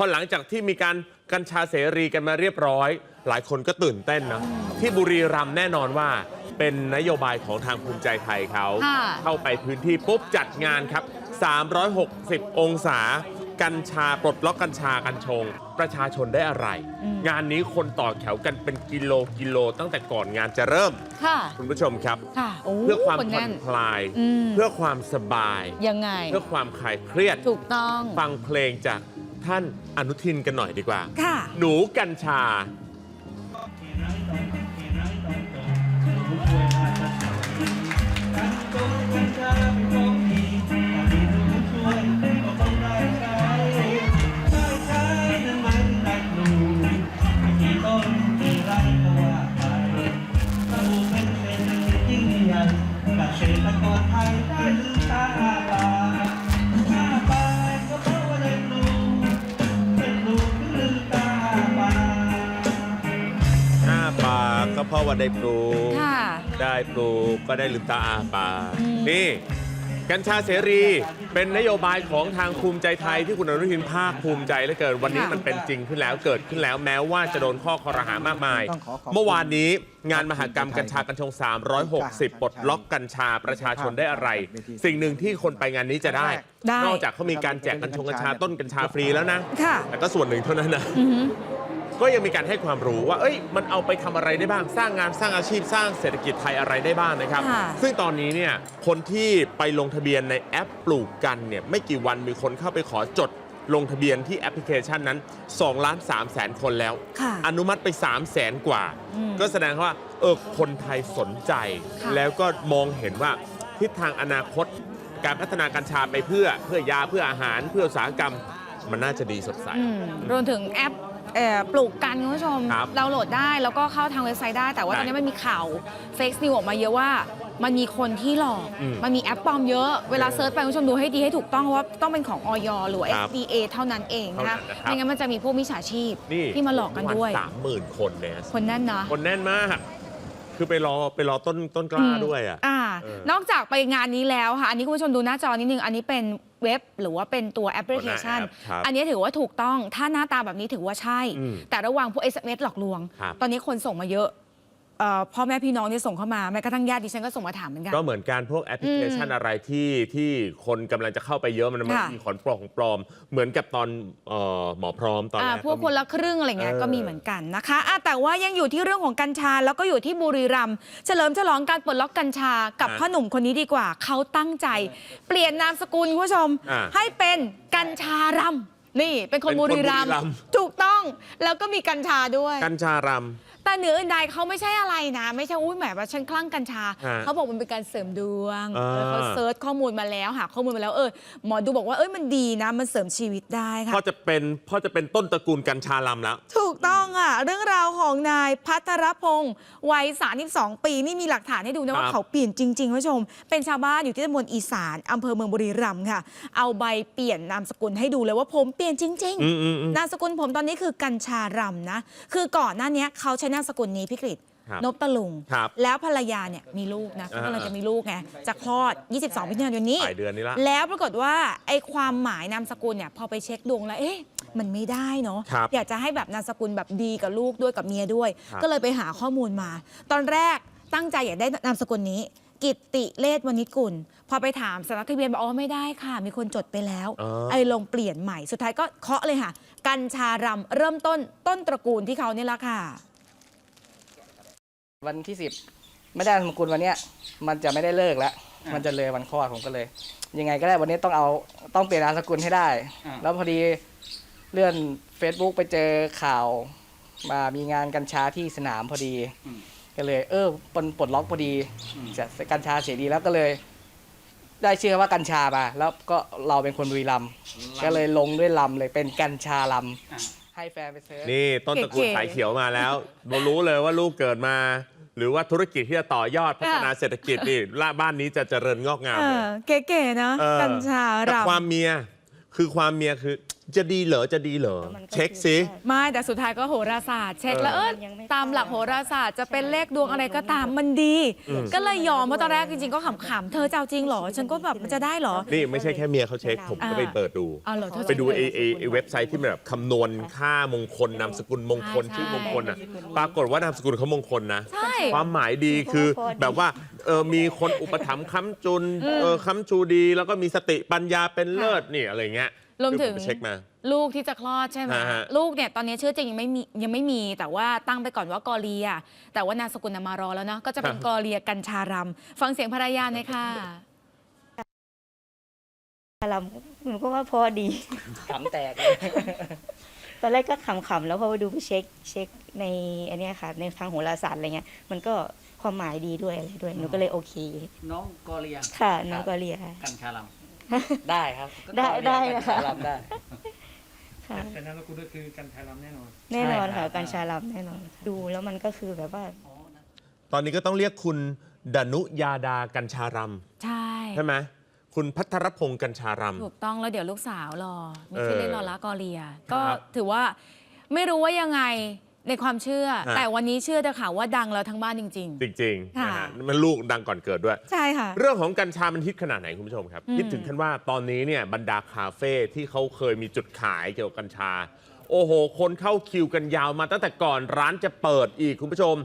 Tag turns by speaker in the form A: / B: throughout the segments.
A: พอหลังจากที่มีการกัญชาเสรีกันมาเรียบร้อย หลายคนก็ตื่นเต้นนะที่บุรีรัมย์แน่นอนว่า เป็นนโยบายของทางภูมิใจไทยเขา
B: ค่ะ
A: เข้าไปพื้นที่ปุ๊บจัดงานครับ 360 องศา กัญชาปลดล็อกกัญชากัญชง ประชาชนได้อะไร งานนี้คนต่อแถวกันเป็นกิโลกิโลตั้งแต่ก่อนงานจะเริ่ม
B: ค่ะ
A: คุณผู้ชมครับ
B: ค่ะโอ้
A: เพื่อความ
B: คน
A: ผ่อ
B: แน่
A: น
B: น
A: คลาย
B: อืม
A: เพื่อความสบาย
B: ยังไง
A: เพื่อความคลายเครียด
B: ถูกต้อง
A: ฟังเพลงจาก ท่านอนุทินกันหน่อยดีกว่า
B: ค่ะ
A: หนูกัญชา
C: เพ
A: ราะว่าได้ปลูก
B: ค่ะ
A: ได้ปลูกก็ได้ลืมตาอาปาก
B: อืม
A: นี่ กัญชาเสรีเป็นนโยบายของทางภูมิใจไทยที่คุณอนุทินภาคภูมิใจเหลือเกินวันนี้มันเป็นจริงขึ้นแล้วเกิดขึ้นแล้วแม้ว่าจะโดนข้อคอรหามากมาย
D: ต้องขอขอบคุณ
A: เมื่อวานนี้งานมหกรรมกัญชากัญชง 360ปลดล็อกกัญชาประชาชนได้อะไร สิ่งหนึ่งที่คนไปงานนี้จะได้
B: ได้
A: นอกจากเขามีการแจกกัญชงกัญชาต้นกัญชาฟรีแล้วนะ
B: ค่ะ
A: แต่ก็ส่วนหนึ่งเท่านั้นนะ
B: อือหือ
A: ก็ยังมีการให้ความรู้ว่า เอ้ย มันเอาไปทำอะไรได้บ้าง สร้างงานสร้างอาชีพสร้างเศรษฐกิจไทยอะไรได้บ้างนะครับ
B: ค่ะ
A: ซึ่งตอนนี้เนี่ยคนที่ไปลงทะเบียนในแอปปลูกกันเนี่ยไม่กี่วันมีคนเข้าไปขอจดลงทะเบียนที่แอปพลิเคชันนั้น2ล้าน3แสนคนแล้ว
B: ค่ะ
A: อนุมัติไป3 0 0แสนกว่า
B: อืม
A: ก็แสดงว่าเออคนไทยสนใจ
B: ค่ะ
A: แล้วก็มองเห็นว่าทิศทางอนาคต การพัฒนากัญชาไปเพื่อเพื่อยาเพื่ออาหารเพื่ออุตสาหกรรม มันน่าจะดีสดใส
B: อืมรวมถึงแอป เอ่อปลูกกันคุณผู้ชม
A: ครับ
B: เราโหลดได้แล้วก็เข้าทางเว็บไซต์ได้ แต่ว่า
A: ได้
B: ตอนนี้มันมีข่าวเฟกซ์นิวออกมาเยอะว่ามันมีคนที่หลอก
A: อืม
B: มันมีแอปปลอมเยอะเวลา
A: เออ
B: เซิร์ชไปคุณผู้ชมดูให้ดีให้ถูกต้องเพราะว่าต้องเป็นของออยหรือว่า
A: ครับ
B: FDA เท่านั้นเองนะคะ
A: เท่านั้นนะครับ
B: ไม่งั้นมันจะมีพวกมิจฉาชีพ
A: นี่
B: ที่มาหลอกกันด้วย
A: สามหมื่นคนเนี่ย
B: คนแน่นนะ
A: คนแน่นมาก คือไปรอไปรอต้นต้นกล้าด้วยอะ
B: อ่า
A: เออ
B: นอกจากไปงานนี้แล้วค่ะ อันนี้คุณผู้ชมดูหน้าจอนิดนึง อันนี้เป็น เว็บ หรือว่าเป็นตัวแอปพลิเคชัน
A: ตัวหน้าแอปครับ
B: อันนี้ถือว่าถูกต้องถ้าหน้าตาแบบนี้ถือว่าใช่
A: อืม
B: แต่ระวังพวก SMS หลอกลวง
A: ครับ
B: ตอนนี้คนส่งมาเยอะ เอ่อพ่อแม่พี่น้องเนี่ยส่งเข้ามาแม้กระทั่งญาติดิฉันก็ส่งมาถามเหมือนกัน
A: ก็เหมือนการพวกแอปพลิเคชัน
B: อืม
A: อะไรที่ที่คนกำลังจะเข้าไปเยอะมันมัน
B: ค่ะ
A: มีของปลอมของปลอม เหมือนกับตอนเอ่อหมอพร้อมตอนแร
B: อ่ากพวกคนละครึ่งอะไรเงี้ย
A: เออ
B: ก็มีเหมือนกันนะคะอะแต่ว่ายังอยู่ที่เรื่องของกัญชาแล้วก็อยู่ที่บุรีรัมย์เฉลิมฉลองการปลดล็อกกัญชากับพ่อหนุ่มคนนี้ดีกว่า เขาตั้งใจ เปลี่ยนนามสกุลคุณผู้ชม
A: อ่า
B: ให้เป็นกัญชารำนี่ เป็นคน
A: เป็นคน
B: บุรีรัมย์
A: บุรีรัมย์
B: ถูกต้องแล้วก็มีกัญชาด้วย
A: กัญชาร
B: แต่เหนืออื่นใดเขาไม่ใช่อะไรนะ ไม่ใช่อุ้ยแหมว่าฉันคลั่งกัญชา
A: ฮะ
B: เขาบอกมันเป็นการเสริมดวง
A: อ่า
B: เออเขาเซิร์ชข้อมูลมาแล้วหาข้อมูลมาแล้วเออหมอดูบอกว่าเอ้ยมันดีนะ มันเสริมชีวิตได้ำค่ะ
A: พ่อจะเป็นพ่อจะเป็นต้นตระกูลกัญชารำแล้ว
B: ถูกต้องอะ เรื่องราว ของนายพัทรพงศ์วัย 32 ปี นี่มีหลักฐานให้ดูนะ
A: ครั
B: ว่า
A: บ
B: เขาเปลี่ยนจริงๆคุณผู้ชม เป็นชาวบ้านอยู่ที่ตำบลอีสานอำเภอเมืองบุรีรัมย์ค่ะ เอาใบเปลี่ยนนามสกุลให้ดูเลยว่าผมเปลี่ยนจริง
A: อืมอืมอืม
B: ๆนามสกุลผมตอนนี้คือกัญชารำนะ คือก่อนหน้านี้เขาใช้นามสกุลนี้พี่กฤษ
A: ครับ
B: นบตะลุง
A: ครับ
B: แล้วภรรยาเนี่ยมีลูกนะเขากำลังจะมีลูกไงจะคลอด 22มิถุนายนนี้
A: ปลายเดือนนี้ละ
B: แล้วปรากฏว่าไอ้ความหมายนามสกุลเนี่ยพอไปเช็คดวงแล้วเอ๊ะ มันไม่ได้เนาะ
A: ครับ
B: อยากจะให้แบบนามสกุลแบบดีกับลูกด้วยกับเมียด้วย
A: ครับ
B: ก็เลยไปหาข้อมูลมา ตอนแรกตั้งใจอยากได้นามสกุลนี้ กิตติเลศวณิชกุล พอไปถามสำนักทะเบียนบอกอ๋อไม่ได้ค่ะ มีคนจดไปแล้ว
A: อ๋อ
B: ไอ้ลงเปลี่ยนใหม่สุดท้ายก็เคาะเลยค่ะ กัญชารำเริ่มต้นต้นตระกูลที่เขาเนี่ยละค่ะ
D: วันที่สิบไม่ได้นามสกุลวันเนี้ยมันจะไม่ได้เลิกแล้วมันจะเลยวันคลอดผมก็เลย ยังไงก็ได้วันนี้ต้องเอาต้องเปลี่ยนนามสกุลให้ได้
C: อ่า
D: แล้วพอดี เลื่อน Facebook ไปเจอข่าวมามีงานกัญชาที่สนามพอดีก็เลย เออปลปลดล็อกพอดีจะกัญชาเสียดีแล้วก็เลย ได้ชื่อว่ากัญชามาแล้วก็เราเป็นคนบุรีรัมย์ก็เลยลงด้วยลำเลยเป็นกัญชาลำให้แฟนไปเซิร์ช
A: นี่ต้นตระกูล
B: เก๋ๆ
A: สายเขียวมาแล้วเรารู้เลยว่าลูกเกิดมา หรือว่าธุรกิจที่จะต่อยอดพัฒนาเศรษฐกิจนี่ล่าบ้านนี้จะเจริญงอกงาม
B: เอ
A: เลย
B: อเก๋ๆนะ
A: เออ
B: กัญชา
A: แต่
B: รำ
A: ความเมียคือความเมียคือ จะดีเหรอจะดีเหรอ
E: มันก็
A: เช็ค
E: คือ
A: สิ
E: ใช่
B: ไม่แต่สุดท้ายก็โหราศาสตร์เช็คแล้วเออ
E: มันยังไม่
B: ตามหลักโหราศาสตร์จะเป็นเลขดวงอะไรก็ตามมันดี ก็เลยยอมเพราะตอนแรกจริงๆก็ขำๆเธอจะเอาจริงเหรอ ฉันก็แบบมันจะได้เหรอ
A: นี่ไม่ใช่แค่เมียเขาเช็ค ผมก็ไปเปิดดู
B: อ๋อเหรอเธอ
A: ไปดูไอ้ไอ้ไอ้เว็บไซต์ที่มันแบบคำนวณค่ามงคลนามสกุลมงคล
B: ใช่
A: ชื่อมงคลอะ ปรากฏว่านามสกุลเขามงคลนะ
B: ใช่
A: ความหมายดีคือแบบว่าเออมีคนอุปถัมภ์ค้ำจุนเออค้ำชูดี แล้วก็มีสติปัญญาเป็นเลิศนี่อะไรเงี้ย
B: รวมถึง
A: คือผไปเช็คมา
B: ลูกที่จะคลอดใช่ไหม
A: อ่าฮะ
B: ลูกเนี่ยตอนนี้ชื่อจริงยังไม่มียังไม่มีแต่ว่าตั้งไปก่อนว่ากอเลีย แต่ว่านามสกุลน่ะมารอแล้วเนาะก็จะเป็นกอเลียกัญชารำฟังเสียงภรรยาหน่อยค่ะ
E: อารมณ์หนูก็ว่าพอดี
D: ขำแตกเลย
E: ตอนแรกก็ขำๆแล้วพอไปดูไปเช็คเช็คในอันเนี้ยค่ะ ในทางโหราศาสตร์อะไรเงี้ย มันก็ความหมายดีด้วยอะไรด้วย หนูก็เลยโอเค
D: น้องกอเลีย
E: ค่ะน้องก็เรียค่ะ
D: กันชาลัม ได้ครับ
E: ได้ได้
D: กั
E: นะ
D: ญ
E: คะ
D: ชาลัมได้
E: ค่ะ
C: แต่นามสกุลก็คือกันไทยลำแน่นอน
E: แน่นอนค่ะ
D: ใช่ครับ
E: การชาลับแน่นอนค่ะดูแล้วมันก็คือแบบว่า
A: ตอนนี้ก็ต้องเรียกคุณดนุยาดากัญชารำ
B: ใช่
A: ใช่ไหมคุณพัทรพงศ์กัญชารำ
B: ถูกต้องแล้วเดี๋ยวลูกสาวรอ มี
A: เออ
B: ชื่อเล่นรอละกอเลีย ก็
A: ครับ
B: ถือว่าไม่รู้ว่ายังไง ในความเชื่อ
A: ฮะ
B: แต่วันนี้เชื่อเถอะค่ะว่าดังแล้วทั้งบ้านจริง
A: จริงๆ
B: ค่ะ
A: นะฮะมันลูกดังก่อนเกิดด้วย
B: ๆ ใช่ค่ะ
A: เรื่องของกัญชามันฮิตขนาดไหนคุณผู้ชมครับ
B: อืม
A: คิดถึงขั้นว่าตอนนี้เนี่ยบรรดาคาเฟ่ที่เขาเคยมีจุดขายเกี่ยวกับกัญชา โอ้โห คนเข้าคิวกันยาวมาตั้งแต่ก่อนร้านจะเปิดอีกคุณผู้ชม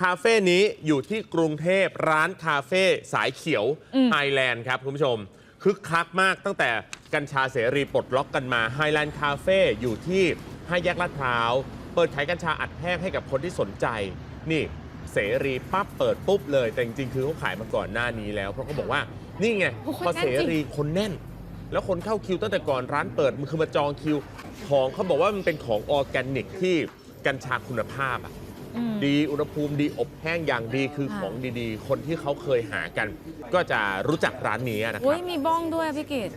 A: คาเฟ่นี้อยู่ที่กรุงเทพร้านคาเฟ่สายเขียว
B: อืม
A: ไฮแลนด์ครับคุณผู้ชม คึกคักมากตั้งแต่กัญชาเสรีปลดล็อกกันมาไฮแลนด์คาเฟ่อยู่ที่ห้าแยกลาดพร้าวเปิดขายกัญชาอัดแห้งให้กับคนที่สนใจ นี่เสรีปั๊บเปิดปุ๊บเลย แต่จริงๆคือเขาขายมาก่อนหน้านี้แล้ว เพราะเขาบอกว่านี่ไง
B: โอ้โห
A: พอ
B: คนแน่
A: เส
B: นจริง
A: รีคนแน่น แล้วคนเข้าคิวตั้งแต่ก่อนร้านเปิดมันคือมาจองคิว ของเขาบอกว่ามันเป็นของออร์แกนิกที่กัญชาคุณภาพอะ
B: อืม
A: ดีอุณหภูมิดีอบแห้งอย่างดีคือ
B: ค่ะ
A: ของดีๆ คนที่เขาเคยหากัน ก็จะรู้จักร้านนี้นะค
B: อุ้
A: รั
B: ย
A: บ
B: มีบ้องด้วยพี่กิต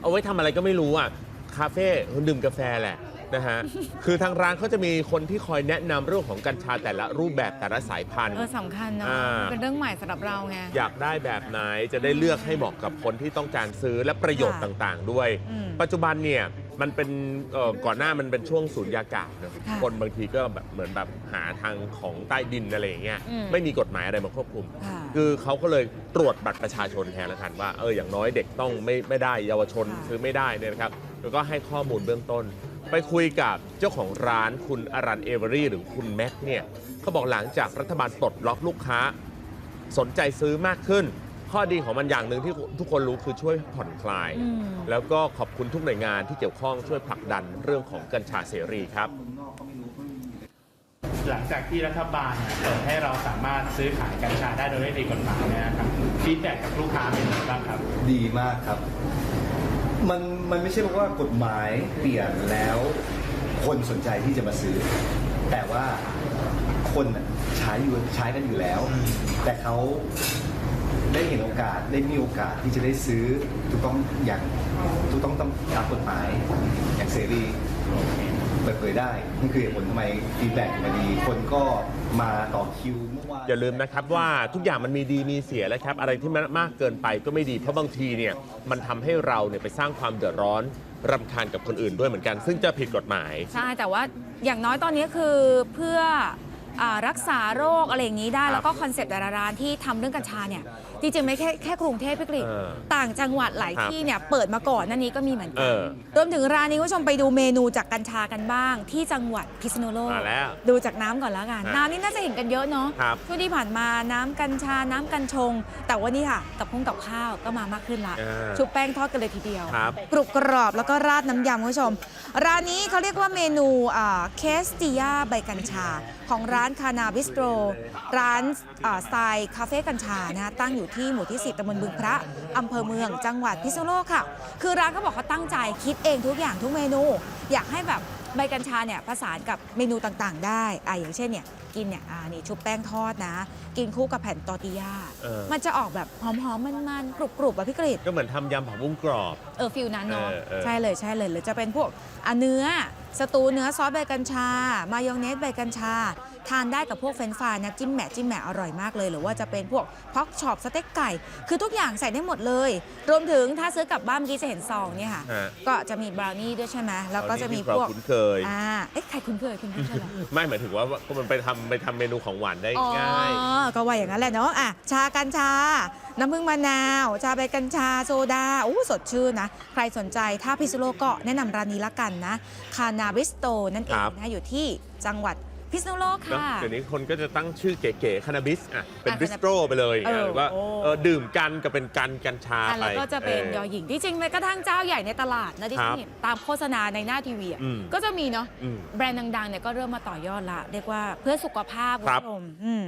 A: เอาไว้ทำอะไรก็ไม่รู้อะคาเฟ่ดื่มกาแฟแหละ นะฮะ คือทางร้านเขาจะมีคนที่คอยแนะนำเรื่องของกัญชาแต่ละรูปแบบแต่ละสายพันธุ์
B: เออสำคัญเนาะ
A: อ่า
B: เป็นเรื่องใหม่สำหรับเราไง
A: อยากได้แบบไหนจะได้เลือกให้เหมาะกับคนที่ต้องการซื้อและประโยชน์
B: ค่ะ
A: ต่างๆ ด้วย
B: อืม
A: ปัจจุบันเนี่ยมันเป็นเอ่อก่อนหน้ามันเป็นช่วงสูญญากาศเนอะ
B: ค่ะ
A: คนบางทีก็แบบเหมือนแบบหาทางของใต้ดินอะไรอย่างเงี้ย
B: อืม
A: ไม่มีกฎหมายอะไรมาควบคุม
B: ค่ะ
A: คือเขาก็เลยตรวจบัตรประชาชนแทนละกันว่าเอออย่างน้อยเด็กต้องไม่ไม่ได้เยาวชน
B: ค่ะ
A: ซื้อไม่ได้เนี่ยนะครับ แล้วก็ให้ข้อมูลเบื้องต้น ไปคุยกับเจ้าของร้านคุณอรันเอเวอรี่หรือคุณแม็กเนี่ยเขาบอกหลังจากรัฐบาลปลดล็อกลูกค้า สนใจซื้อมากขึ้น ข้อดีของมันอย่างหนึ่งที่ทุกคนรู้คือช่วยผ่อนคลาย
B: อืม
A: แล้วก็ขอบคุณทุกหน่วยงานที่เกี่ยวข้องช่วยผลักดันเรื่องของกัญชาเสรีครับ
F: หลังจากที่รัฐบาลเนี่ยเปิดให้เราสามารถซื้อขายกัญชาได้โดยไม่มีกฎหมายเนยนะครับฟีดแบ็กกับลูกค้าเป็นยังไงบ้างครับ
G: ดีมากครับ มันมันไม่ใช่ว่ากฎหมายเปลี่ยนแล้ว คนสนใจที่จะมาซื้อ แต่ว่าคนน่ะใช้อยู่ใช้กันอยู่แล้ว แต่เขาได้เห็นโอกาสได้มีโอกาสที่จะได้ซื้อถูกต้องอย่างถูกต้องตามตามกฎหมายอย่างเสรี เปิดเผยได้นี่คือเหตุผลทำไมฟีดแบ็กมาดี คนก็มาต่อคิวเมื่อวาน
A: อย่าลืมนะครับว่าทุกอย่างมันมีดีมีเสียแล้วครับ อะไรที่มันมากเกินไปก็ไม่ดี เพราะบางทีเนี่ยมันทำให้เราเนี่ยไปสร้างความเดือดร้อนรำคาญกับคนอื่นด้วยเหมือนกัน ซึ่งจะผิดกฎหมาย
B: ใช่ แต่ว่าอย่างน้อยตอนนี้คือเพื่ออา รักษาโรคอะไรอย่างนี้ได้ แล้วก็คอนเซปต์แต่ละร้านที่ทำเรื่องกัญชาเนี่ยจริงๆไม่แค่แค่กรุงเทพพี่กฤษ
A: เออ
B: ต่างจังหวัดหลาย
A: ครับ
B: ที่เนี่ยเปิดมาก่อนหนั่นนี้ก็มีเหมือน
A: เอ
B: กัน
A: อ
B: รวมถึงร้านนี้คุณผู้ชมไปดูเมนูจากกัญชากันบ้าง ที่จังหวัดพิษณุโลก
A: มาแล้ว
B: ดูจากน้ำก่อนแล้วกัน
A: ฮะ
B: น้ำนี่น่าจะเห็นกันเยอะเนาะ
A: ครับ
B: ช่วงที่ผ่านมาน้ำกัญชาน้ำกัญชง แต่ว่านี่ค่ะกับพุงกับข้าวก็มามากขึ้นละ
A: อ่า
B: ชุบแป้งทอดกันเลยทีเดียว
A: ครับ
B: กรุบกรอบแล้วก็ราดน้ำยำคุณผู้ชมร้านนี้เขาเรียกว่าเมนูเคสติยาใบกัญชาของร้านคานาบิสโตรร้านอ่าสไตล์คาเฟ่กัญชานะตั้งอยู่ที่หมู่ที่10ตำบลบึงพระอำเภอเมืองจังหวัดพิษณุโลกค่ะ คือร้านเขาบอกเขาตั้งใจคิดเองทุกอย่างทุกเมนู อยากให้แบบใบกัญชาเนี่ยผสานกับเมนูต่างๆ ได้อ่าอย่างเช่นเนี่ยกินเนี่ยอ่านี่ชุบแป้งทอดนะ กินคู่กับแผ่นตอร์ติยา
A: เออ
B: มันจะออกแบบหอมๆมันๆกรุบๆแบบพี่กฤษ
A: ก็เหมือนทำยำผักบุ้งกรอบ
B: เออฟิลนั้นเนาะ
A: เออเออ
B: ใช่เลยใช่เลยหรือจะเป็นพวกอะเนื้อสตูเนื้อซอสใบกัญชา มายองเนสใบกัญชา ทานได้กับพวกเฟรนช์ฟรายนะจิ้มแหมะจิ้มแหมะอร่อยมากเลย หรือว่าจะเป็นพวกพ็อกช็อปสเต็กไก่ คือทุกอย่างใส่ได้หมดเลย รวมถึงถ้าซื้อกลับบ้านเมื่อกี้จะเห็นซองเนี่ยค่ะ
A: ฮะ
B: ก็จะมีบราวนี่ด้วยใช่ไหมแล้วก็จะมี
A: ที่
B: พ
A: เรา
B: วก
A: คุ้นเคย
B: อ่า เอ๊ะใครคุ้นเคยคุณคุ้นเคยเหรอ
A: ไม่หมายถึงว่าก็มันไปทำไปทำเมนูของหวานได้
B: อ๋อ
A: ง่าย
B: ก็ว่าอย่างนั้นแหละเนาะอะชากัญชา น้ำผึ้งมะนาว ชาใบกัญชาโซดาอู้สดชื่นนะ ใครสนใจถ้าพิษณุโลกก็แนะนำร้านนี้ละกันนะ คานาบิสโตนั่นเอง
A: ครับ
B: นะอยู่ที่จังหวัด พิษณุโลก
A: เนอะ
B: ค่ะ
A: เดี๋ยวนี้คนก็จะตั้งชื่อเก๋ๆคานาบิสอะเป็น
B: อะ
A: บิสโตรไปเลย
B: เออ
A: หรือว่า
B: โอ้
A: เออดื่มกันก็เป็นกันกัญชา
B: อะ
A: ไป
B: แล้วก็จะเป็น
A: ออ
B: ยอหญิงที่จริงแม้กระทั่งเจ้าใหญ่ในตลาดนะที่
A: ครั
B: ฉั
A: บ
B: นเห็นตามโฆษณาในหน้าทีวีอะ
A: อืม
B: ก็จะมีเนาะ
A: อืม
B: แบรนด์ดังๆเนี่ยก็เริ่มมาต่อยอดละ เรียกว่าเพื่อสุขภาพคุณ
A: ครับ
B: ผู้ชมอืม